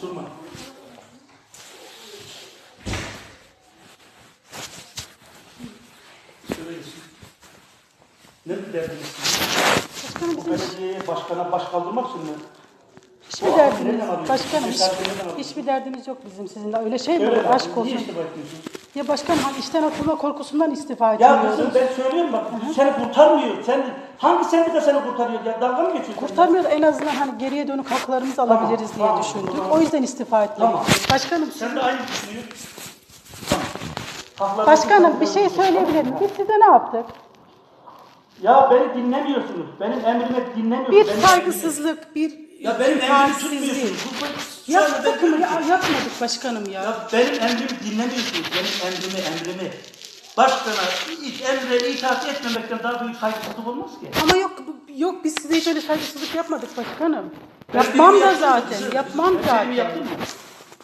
Sorma. Söyleyin. Ne bir derdiniz? Başkanım Bu bizim belediyeye başkana baş kaldırmak için mi? hiçbir Bu derdimiz, alıyorsun? başkanım hiç, hiçbir derdimiz yok bizim sizinle. Öyle şey mi olur? Aşk olsun. Niye istifa etmiyorsun? Ya başkanım hani işten atılma korkusundan istifa Ya etmiyoruz. kızım ben söylüyorum bak seni kurtarmıyor. Sen hangi sendika seni kurtarıyor ya? Dalga mı geçiyorsun? Kurtarmıyor en azından hani geriye dönük haklarımızı alabiliriz diye tamam, düşündük. tamam. O yüzden istifa etmek. Tamam. Başkanım, Sen de aynı düşünüyorsun. Tamam. Başkanım bir şey söyleyebilir miyim? Biz size ne yaptık? Ya beni dinlemiyorsunuz. Benim emrimi dinlemiyorsunuz. Bir saygısızlık, bir Ya benim emrimi tutmuyorsunuz. Bu- bu- şu anda ben Yaptık mı? diyorum Ya, yapmadık başkanım ya. Ya benim emrimi dinlemiyorsunuz. Benim emrimi, emrimi. Başkana emre itaat etmemekten daha büyük saygısızlık olmaz ki. Ama yok yok biz size hiç öyle saygısızlık yapmadık başkanım. Ben Yapmam da zaten. kızım? Yapmam Ben zaten. yaptın mı?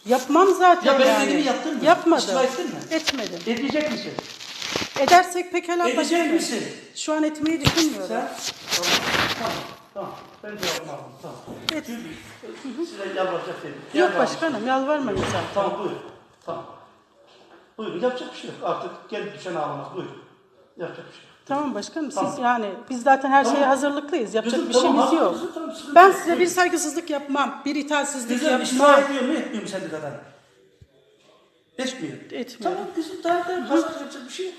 Yapmam zaten Ya benim yani. dediğimi yaptın mı? Yapmadım. İstifa ettin mi? Etmedim. Edecek misin? Edersek pekala Edecek başkanım. misin? Şu an etmeyi düşünmüyorum. Sen? Tamam. Tamam. Tamam. Ben cevabımı aldım. Tamam. Et. Çünkü size yalvaracak değilim. Yok Yalvarmış. başkanım yalvarmayın zaten. Tamam buyur. Tamam. Buyurun yapacak bir şey yok. Artık gelip düşen ağlamaz. Buyurun. Yapacak bir şey yok. Tamam başkanım siz Tamam. yani biz zaten her şeye Tamam. hazırlıklıyız. Yapacak Kızım, bir tamam, şeyimiz yok. haklısın, tamam, Ben yok. size bir saygısızlık yapmam, bir itaatsizlik istifa yapmam. ediyor mu etmiyor mu sendikadan? Etmiyor. Etmiyor. Tamam kızım daha daha fazla yapacak bir şey yok.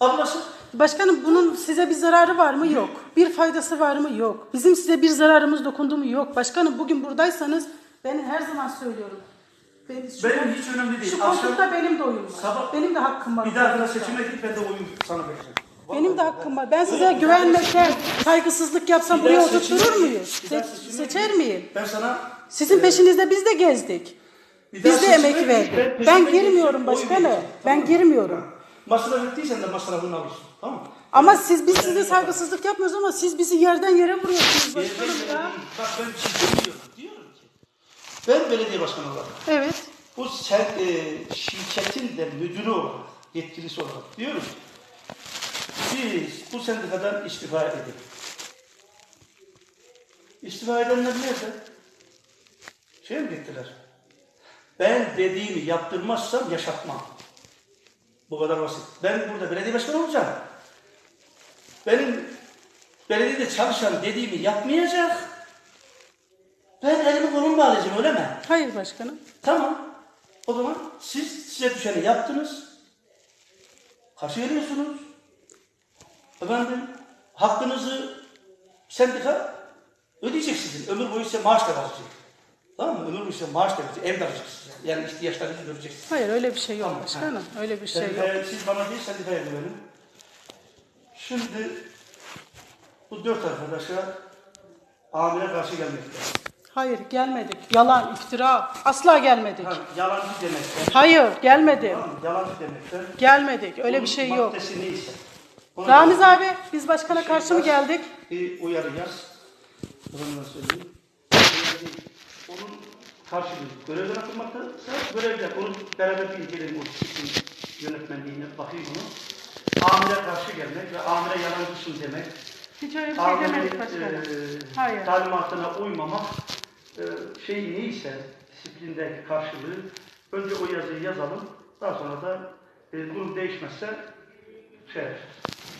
Ablası. Başkanım bunun size bir zararı var mı? Yok. Bir faydası var mı? Yok. Bizim size bir zararımız dokundu mu? Yok. Başkanım bugün buradaysanız ben her zaman söylüyorum. Ben, şu, Benim hiç önemli değil. şu koltukta benim de oyun var. Sabah- benim de hakkım var. bir dahakine seçime gidip ben de oyun sana vereceğim. Benim de hakkım var. Ben size güvenmesem, saygısızlık yapsam buraya daha oturtturur git. daha Se- seçer git. miyim? Ben sana Sizin peşinizde biz de gezdik. daha Biz de emek git, verdik. Ben gideceksin, girmiyorum başkanım. Ben girmiyorum. Masraf ettiysen de masrafını alırsın. Tamam mı? Ama siz biz size saygısızlık yapmıyoruz ama siz bizi yerden yere vuruyorsunuz başkanım ya. değil. Bak ben bir şey demiyorum. Diyorum ki ben belediye başkanı olarak Evet. bu sen, e, şirketin de müdürü olarak, yetkilisi olarak diyorum ki biz bu sendikadan istifa edelim. İstifa edenler nerede? Şey mi gittiler? Ben dediğimi yaptırmazsam yaşatmam. Bu kadar basit. Ben burada belediye başkanı olacağım. Benim belediyede çalışan dediğimi yapmayacak. Ben elimi kolumu bağlayacağım öyle mi? Hayır başkanım. Tamam. O zaman siz size düşeni yaptınız. Karşı geliyorsunuz. Efendim hakkınızı sendika ödeyecek sizin. Ömür boyu size maaş da verecek. Tamam mı? Ömür size maaş verecek. Ev de size. Yani ihtiyaçlarınızı göreceksiniz. Hayır öyle bir şey yok Tamam, başkanım. Öyle bir şey yok. Sendikaya- siz bana değil sendikaya güvenin. Şimdi bu dört arkadaşa amire karşı gelmekte. Hayır gelmedik. Yalan, iftira. Asla gelmedik. Ha, yalancı demekten. Hayır gelmedim. Tamam, mı? yalancı demekten. Gelmedik. Öyle bir Bunun şey yok. Maddesi neyse. Ona Ramiz abi biz başkana bir karşı şey mı geldik? Bir uyarı yaz. Efendime söyleyeyim. Onun karşılığı görevden atılmakta. Görevden. Onu beraber bir inceleyelim. O disiplin yönetmenliğine bakayım onu. Amire karşı gelmek ve amire yalancısın demek. Hiç öyle bir şey demedik başkanım. Hayır. talimatına uymamak eee, şey neyse disiplindeki karşılığı önce o yazıyı yazalım. Daha sonra da eee, durum değişmezse şey yapacağız.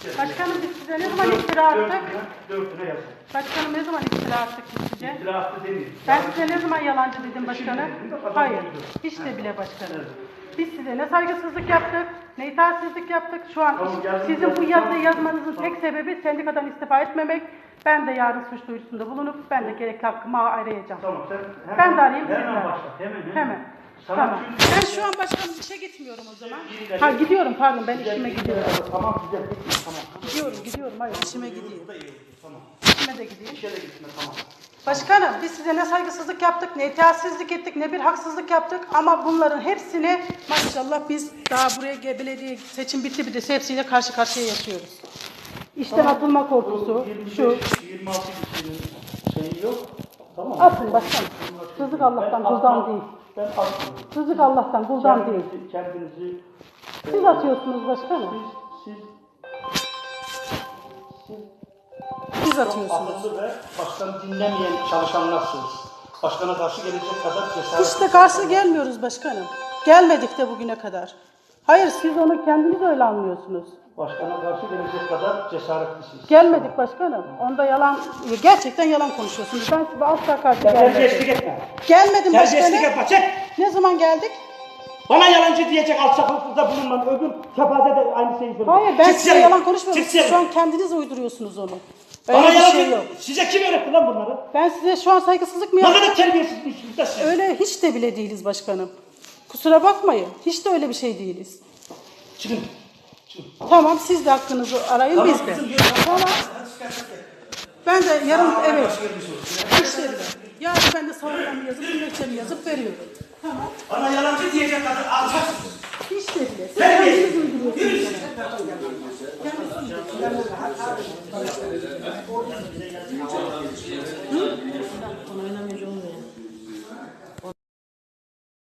Başkanım biz size ne zaman iftira attık? Dörtüne, yazın. Başkanım ne zaman iftira attık biz size? İftira attı demeyeyim. Ben size ne zaman yalancı dedim başkanım? Hayır. Hiç de bile başkanım. Biz size ne saygısızlık yaptık, ne itaatsizlik yaptık. Şu an Tamam, sizin bu yazıyı tamam. yazmanızın tek sebebi sendikadan istifa etmemek. Ben de yarın suç duyurusunda bulunup ben de gerekli hakkımı arayacağım. Tamam sen hemen, Ben de arayayım. Hemen tekrar. başla. Hemen. Hemen. Hemen. Sana Tamam. çünkü- Ben şu an başkanım işe gitmiyorum o zaman. Ha gidiyorum pardon ben Güzel işime bir- gidiyorum. Tamam güzel. Peki, Tamam. Gidiyorum gidiyorum hayır işime gidiyorum. Bu da iyi oldu. Tamam. İşime de gideyim. İşe de gitme tamam. Başkanım biz size ne saygısızlık yaptık, ne itaatsizlik ettik, ne bir haksızlık yaptık ama bunların hepsini maşallah biz daha buraya ge- belediye seçim bitti bir de hepsiyle karşı karşıya yaşıyoruz. İşten atılma korkusu, Bu 25, şu. 26 kişinin şeyi yok. Tamam. Atın başkanım. Rızık Allah'tan, Ben atmam. değil. Ben atmıyorum. Rızık Allah'tan, kuldan değil. Kendinizi, kendinizi Siz atıyorsunuz başkanım. siz, siz, siz Siz atıyorsunuz. akıllı ve başkanı dinlemeyen çalışanlarsınız. Başkana karşı gelecek kadar cesaret. Hiç de karşı gelmiyoruz başkanım. Gelmedik de bugüne kadar. Hayır siz onu kendiniz öyle anlıyorsunuz. Başkana karşı gelecek kadar cesaretlisiniz. Gelmedik başkanım. Onda yalan, gerçekten yalan konuşuyorsunuz. Ben size asla karşı Terbiyesizlik gelmedim. etme. Gelmedim Terbiyesizlik başkanım. etme. Çek. Ne zaman geldik? Bana yalancı diyecek alçaklıkta bulunmam. Öbür kepaze de aynı şeyi söylüyor. Hayır ben Çık size dışarı. yalan konuşmuyorum. Çık Siz dışarı. şu an kendiniz uyduruyorsunuz onu. Öyle Bana bir yalancı. şey yok. Size kim öğretti lan bunları? Ben size şu an saygısızlık mı Ne yaptım? kadar terbiyesizmişsiniz de siz. Öyle hiç de bile değiliz başkanım. Kusura bakmayın. Hiç de öyle bir şey değiliz. Çıkın. Tamam siz de hakkınızı arayın biz de. kızım. Tamam. Ben de yarın evet. İşte Yarın ben de savunmamı yazıp dilekçemi yazıp veriyorum. Tamam. Bana yalancı diyecek kadar alçaksınız. Hiç de bile. Siz Terbiyesiz. kendiniz uyduruyorsunuz. Yürü.